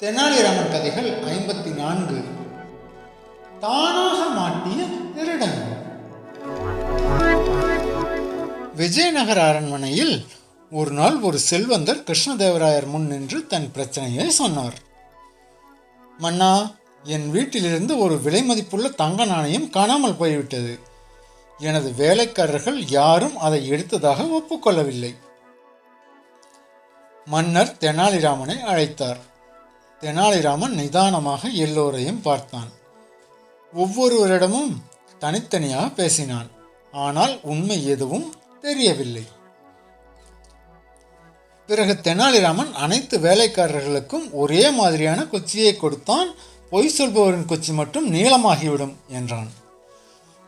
தெனாலிராமன் கதைகள் ஐம்பத்தி நான்கு. தானாக மாட்டிய திருடன் விஜயநகர அரண்மனையில் ஒரு நாள் ஒரு செல்வந்தர் கிருஷ்ணதேவராயர் முன் நின்று தன் பிரச்சனையை சொன்னார். மன்னா என் வீட்டிலிருந்து ஒரு விலை மதிப்புள்ள தங்க நாணயம் காணாமல் போய்விட்டது. எனது வேலைக்காரர்கள் யாரும் அதை எடுத்ததாக ஒப்புக்கொள்ளவில்லை. மன்னர் தெனாலிராமனை அழைத்தார். தெனாலிராமன் நிதானமாக எல்லோரையும் பார்த்தான். ஒவ்வொருவரிடமும் தனித்தனியாக பேசினான். ஆனால் உண்மை எதுவும் தெரியவில்லை. பிறகு தெனாலிராமன் அனைத்து வேலைக்காரர்களுக்கும் ஒரே மாதிரியான குச்சியை கொடுத்தான். பொய் சொல்பவரின் குச்சி மட்டும் நீளமாகிவிடும் என்றான்.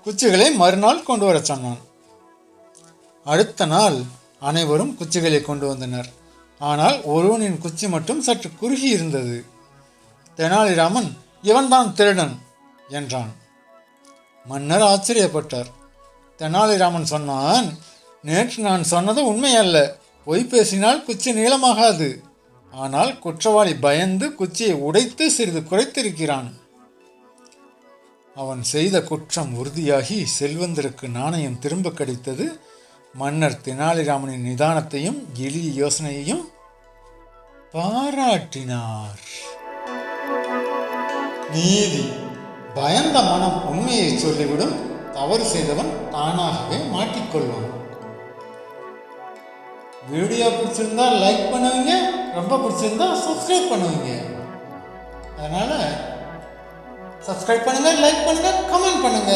குச்சிகளை மறுநாள் கொண்டு வர சொன்னான். அடுத்த நாள் அனைவரும் குச்சிகளை கொண்டு வந்தனர். ஆனால் ஒருவனின் குச்சி மட்டும் சற்று குறுகி இருந்தது. தெனாலிராமன் இவன்தான் திருடன் என்றான். மன்னர் ஆச்சரியப்பட்டார். தெனாலிராமன் சொன்னான் நேற்று நான் சொன்னது உண்மையல்ல. பொய் பேசினால் குச்சி நீளமாகாது. ஆனால் குற்றவாளி பயந்து குச்சியை உடைத்து சிறிது குறைத்திருக்கிறான். அவன் செய்த குற்றம் உறுதியாகி செல்வந்தருக்கு நாணயம் திரும்ப கிடைத்தது மன்னர் தெனாலிராமனின் நிதானத்தையும் எளிய யோசனையையும் பாராட்டினார். நீதி பயந்த மனம் உண்மையை சொல்லிவிடும் தவறு செய்தவன் தானாகவே மாட்டிக்கொள்வான். வீடியோ பிடிச்சிருந்தா லைக் பண்ணுவீங்க ரொம்ப பிடிச்சிருந்தா சப்ஸ்கிரைப் பண்ணுவீங்க. அதனால சப்ஸ்கிரைப் பண்ணுங்க லைக் பண்ணுங்க கமெண்ட் பண்ணுங்க.